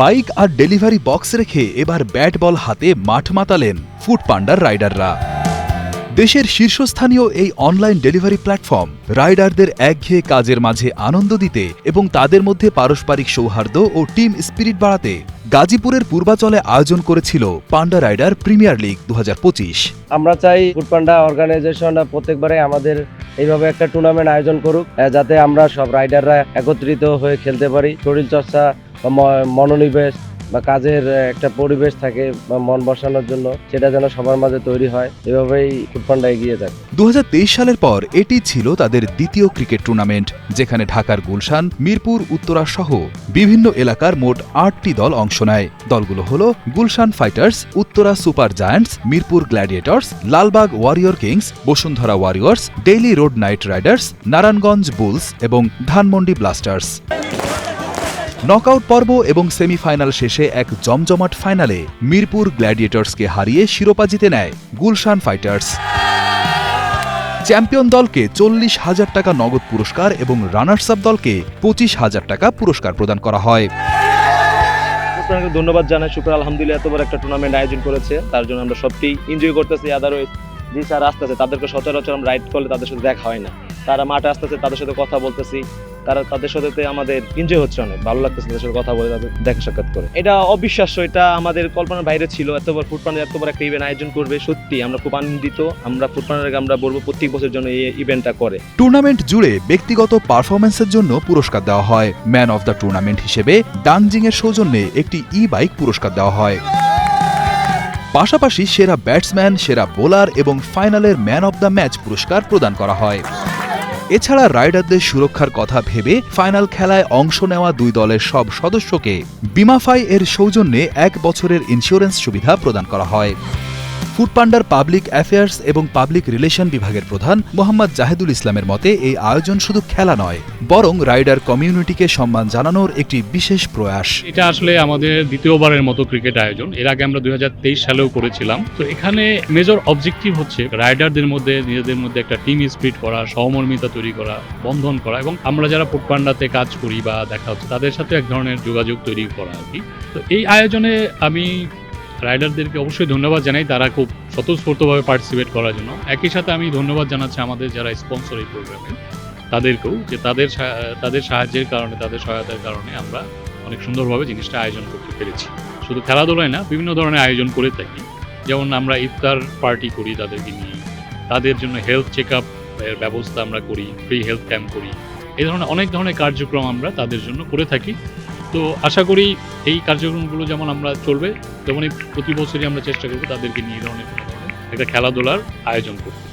Bike আর delivery box রেখে এবার bat ball হাতে মাঠ মাতালেন ফুড পান্ডার রাইডাররা। দেশের শীর্ষস্থানীয় এই অনলাইন ডেলিভারি প্ল্যাটফর্ম রাইডারদের একঘেয়ে কাজের মাঝে আনন্দ দিতে এবং তাদের মধ্যে পারস্পরিক সৌহার্দ্য ও টিম স্পিরিট বাড়াতে গাজীপুরের পূর্বাচলে আয়োজন করেছিল পান্ডা রাইডার প্রিমিয়ার লিগ দু হাজার পঁচিশ। আমরা চাই ফুড পান্ডা অর্গানাইজেশন প্রত্যেকবারে আমাদের এইভাবে একটা টুর্নামেন্ট আয়োজন করুক যাতে আমরা সব রাইডাররা একত্রিত হয়ে খেলতে পারি। শরীর চর্চা মনোনিবেশ বা কাজের একটা পরিবেশ থাকে বা মন বসানোর জন্য, সেটা যেন সবার মাঝে তৈরি হয়, এভাবেই ফুড পান্ডা এগিয়ে যাক দু সালের পর এটি ছিল তাদের দ্বিতীয় ক্রিকেট টুর্নামেন্ট, যেখানে ঢাকার গুলশান, মিরপুর, উত্তরা সহ বিভিন্ন এলাকার মোট আটটি দল অংশ নেয়। দলগুলো হল Gulshan Fighters, Uttara Super Giants, Mirpur Gladiators, Lalbagh Warrior Kings, Bashundhara Warriors, Daily Road Night Riders, Narayanganj Bulls এবং ধানমন্ডি ব্লাস্টার্স। নকআউট পর্ব এবং সেমিফাইনাল শেষে এক জমজমাট ফাইনালে মিরপুর গ্ল্যাডিয়েটর্সকে হারিয়ে শিরোপা জিতে নেয় গুলশান ফাইটার্স। চ্যাম্পিয়ন দলকে চল্লিশ হাজার টাকা নগদ পুরস্কার এবং রানার্স আপ দলকে পঁচিশ হাজার টাকা পুরস্কার প্রদান করা হয়। ধন্যবাদ জানাই। শুক্র আলহামদুলিল্লাহ, এত বড় একটা টুর্নামেন্ট আয়োজন করেছে। তার জন্য আমরা সবটি এনজয় করতেছি। আদারওয়াইজ যে স্যার আসতেছে, তাদেরকে সচরাচর আমরা রাইড করলে তাদের সাথে দেখা হয় না। তারা মাঠে আসতেছে, তাদের সাথে কথা বলতেছি। তারা তাদের সাথে আমাদের এনজয় হচ্ছে অনেক। ভালো লাগতেছে তাদের সাথে কথা বলে, তাদের দেখা সাক্ষাৎ করে। এটা অবিশ্বাস্য, এটা আমাদের কল্পনার বাইরে ছিল। এত বড় ফুটপান্ডে এত বড় একটা ইভেন্ট আয়োজন করবে, সত্যি আমরা খুব আনন্দিত। আমরা ফুটপান্ডারকে আমরা বলব প্রত্যেক বছর জন্য এই ইভেন্টটা করে। টুর্নামেন্ট জুড়ে ব্যক্তিগত পারফরমেন্সের জন্য পুরস্কার দেওয়া হয়। ম্যান অফ দ্য টুর্নামেন্ট হিসেবে ডানজিং এর সৌজন্যে একটি ই বাইক পুরস্কার দেওয়া হয়। পাশাপাশি সেরা ব্যাটসম্যান সেরা বোলার এবং ফাইনালের ম্যান অব দ্য ম্যাচ পুরস্কার প্রদান করা হয়। এছাড়া রাইডারদের সুরক্ষার কথা ভেবে ফাইনাল খেলায় অংশ নেওয়া দুই দলের সব সদস্যকে বিমাফাই এর সৌজন্যে এক বছরের ইন্স্যুরেন্স সুবিধা প্রদান করা হয়। ফুডপান্ডার পাবলিক অ্যাফেয়ার্স এবং পাবলিক রিলেশন বিভাগের প্রধান মোহাম্মদ জাহেদুল ইসলামের মতে, এই আয়োজন শুধু খেলা নয়, বরং রাইডার কমিউনিটিকে সম্মান জানানোর একটি বিশেষ প্রয়াস। এটা আসলে আমাদের দ্বিতীয়বারের মতো ক্রিকেট আয়োজন। এর আগে আমরা দু হাজার তেইশ সালেও করেছিলাম। তো এখানে মেজর অবজেক্টিভ হচ্ছে রাইডারদের মধ্যে, নিজেদের মধ্যে একটা টিম স্পিড করা, সহমর্মিতা তৈরি করা, বন্ধন করা এবং আমরা যারা ফুটপান্ডাতে কাজ করি বা দেখা হচ্ছে, তাদের সাথে এক ধরনের যোগাযোগ তৈরি করা আর কি। তো এই আয়োজনে আমি রাইডারদেরকে অবশ্যই ধন্যবাদ জানাই, তারা খুব স্বতঃস্ফূর্তভাবে পার্টিসিপেট করার জন্য। একই সাথে আমি ধন্যবাদ জানাচ্ছি আমাদের যারা স্পন্সর এই প্রোগ্রামে তাদেরকেও যে তাদের তাদের সাহায্যের কারণে, তাদের সহায়তার কারণে আমরা অনেক সুন্দরভাবে জিনিসটা আয়োজন করতে পেরেছি। শুধু খেলাধুলায় না, বিভিন্ন ধরনের আয়োজন করে থাকি। যেমন আমরা ইফতার পার্টি করি তাদেরকে নিয়ে, তাদের জন্য হেলথ চেক আপ এর ব্যবস্থা আমরা করি ফ্রি হেলথ ক্যাম্প করি। এই ধরনের অনেক ধরনের কার্যক্রম আমরা তাদের জন্য করে থাকি। তো আশা করি এই কার্যক্রমগুলো যেমন আমরা চলবে, তেমনই প্রতি বছরই আমরা চেষ্টা করব তাদেরকে নিয়ে ধরনের একটা খেলাধুলার আয়োজন করতে।